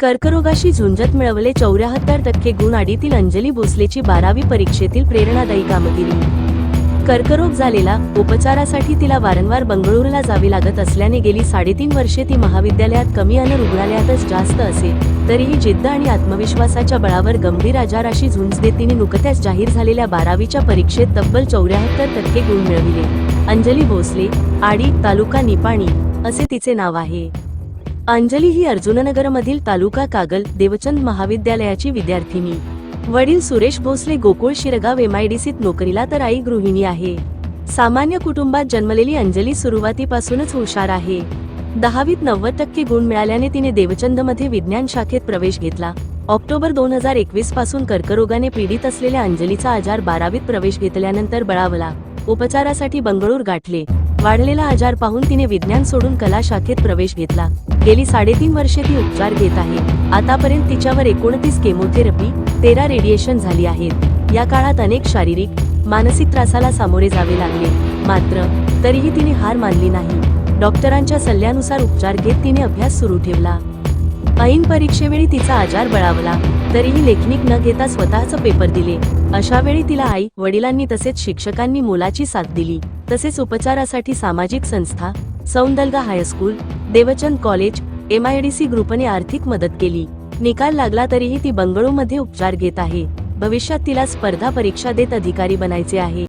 कर्करोगाशी झुंजत मिळवले चौऱ्याहत्तर टक्के गुण आडीतील अंजली भोसलेची बारावी परीक्षेतील प्रेरणादायी कामगिरी कर्करोग झालेला उपचारासाठी तिला वारंवार बंगळुरूला जावे लागत असल्याने गेली साडेतीन वर्षे ती महाविद्यालयात कमी आणि रुग्णालयातच जास्त असे तरीही जिद्द आणि आत्मविश्वासाच्या बळावर गंभीर आजाराशी झुंज देत तिने नुकत्याच जाहीर झालेल्या बारावीच्या परीक्षेत तब्बल चौऱ्याहत्तर टक्के गुण मिळविले. अंजली भोसले आडी तालुका निपाणी असे तिचे नाव आहे. अंजली ही अर्जुननगरमधील तालुका कागल देवचंद महाविद्यालयाची विद्यार्थिनी वडील सुरेश भोसले गोकुळ शिरगाव एमआयडीसीत नोकरीला तर आई गृहिणी आहे. सामान्य कुटुंबात जन्मलेली अंजली सुरुवातीपासूनच हुशार आहे. दहावीत नव्वद टक्के गुण मिळाल्याने तिने देवचंदमध्ये विज्ञान शाखेत प्रवेश घेतला. ऑक्टोबर दोन हजार एकवीसपासून कर्करोगाने पीडित असलेल्या अंजलीचा आजार बारावीत प्रवेश घेतल्यानंतर बळावला. उपचारासाठी बंगळूर गाठले. वाढलेला आजार पाहून तिने विज्ञान सोडून कला शाखेत प्रवेश घेतला. गेली साडेतीन वर्षे ती उपचार घेत आहे. आतापर्यंत तिच्यावर एकोणतीस केमोथेरपी तेरा रेडिएशन झाली आहेत. या काळात अनेक शारीरिक मानसिक त्रासाला सामोरे जावे लागले. मात्र तरीही तिने हार मानली नाही. डॉक्टरांच्या सल्ल्यानुसार उपचार घेत तिने अभ्यास सुरू ठेवला. ऐन परीक्षेवेळी तिचा आजार बळावला तरीही लेखनिक न घेता स्वतःच पेपर दिले. अशा वेळी तिला आई वडिलांनी तसेच शिक्षकांनी मोलाची साथ दिली. तसेच उपचारासाठी सामाजिक संस्था Soundalga high school Devchand college MIDC ग्रुपने आर्थिक मदत केली. निकाल लागला तरीही ती बंगळूमध्ये उपचार घेत आहे. भविष्यात तिला स्पर्धा परीक्षा देत अधिकारी बनायचे आहे.